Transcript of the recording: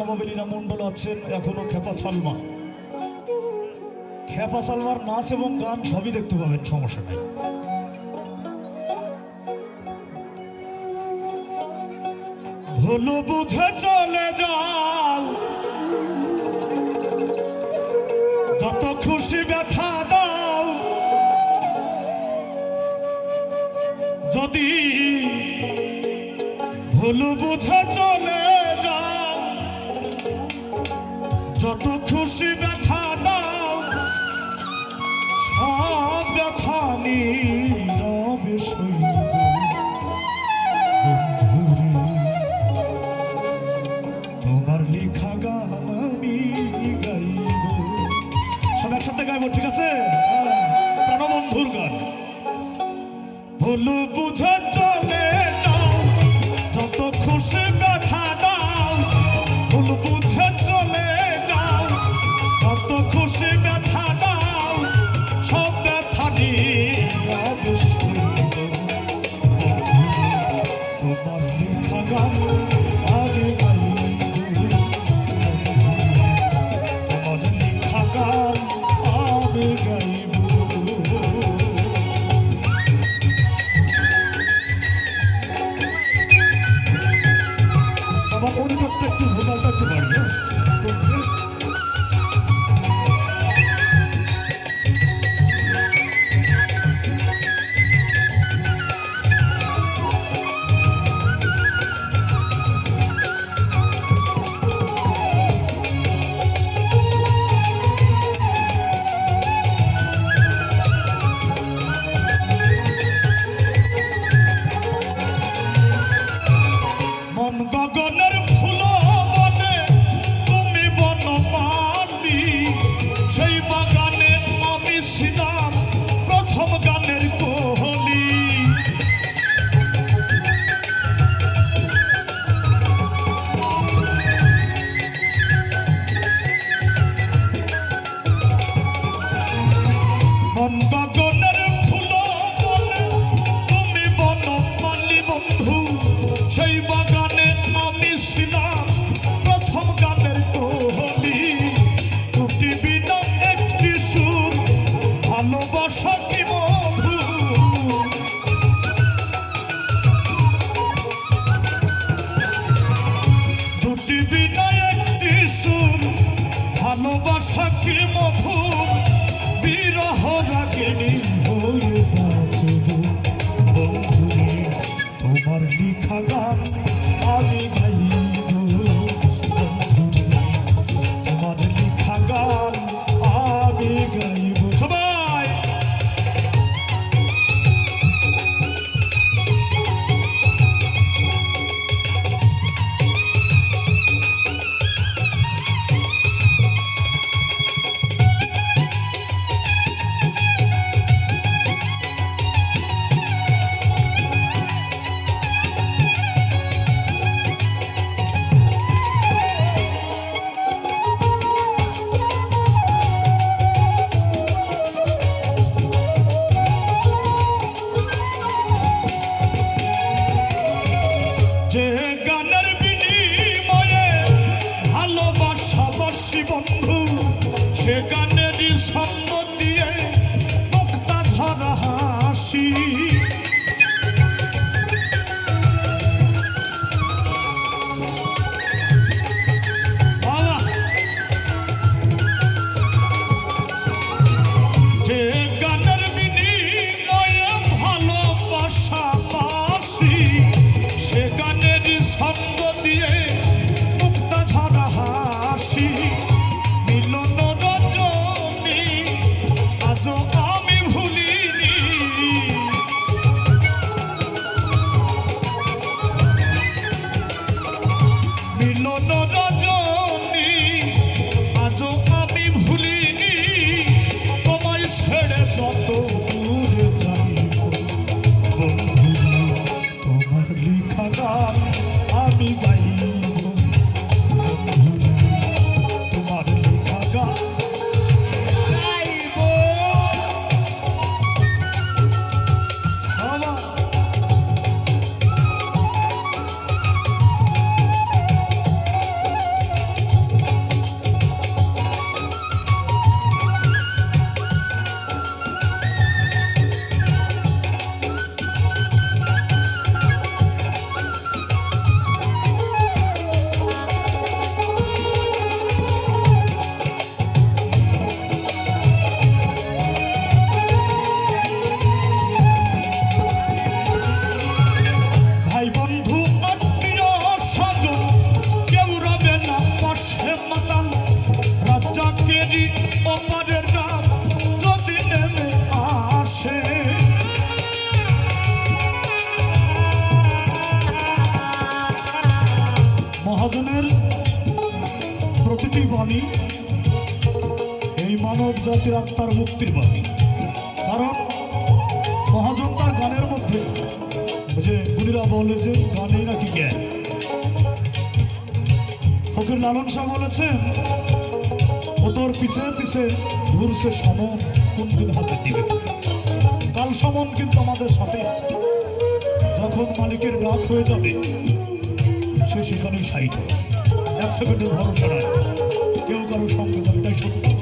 নবমেলিনা মণ্ডল আছেন, এখনও খেপা সালমা। খেপা সালমার নাচ এবং গান সবই দেখতে পাবেন, সমস্যা নেই। ভুল বুঝে চলে যাও খুশি ব্যথা দাও। সব ব্যথা নিয়ে সাকিব বিরহ রাগিনী। no, no, no. মহাজনের প্রতিটি এই মানব জাতির আত্মার মুক্তির বাণী। কারণ মহাজন তার গানের মধ্যে যে গুণীরা বলে যে গানে নাকি জ্ঞান। ফকির লালন শাহ বলেছেন ও তোর পিছে পিছে ঘুরছে সমন কোন দিন হাতে দিবে কাল সমন কিন্তু আমাদের সাথে আছে। যখন মালিকের ডাক হয়ে যাবে, সে সেখানেই সাইড এক সেকেন্ডের ভরসা নয় কেউ কারও সঙ্গে যাবে এটাই সত্য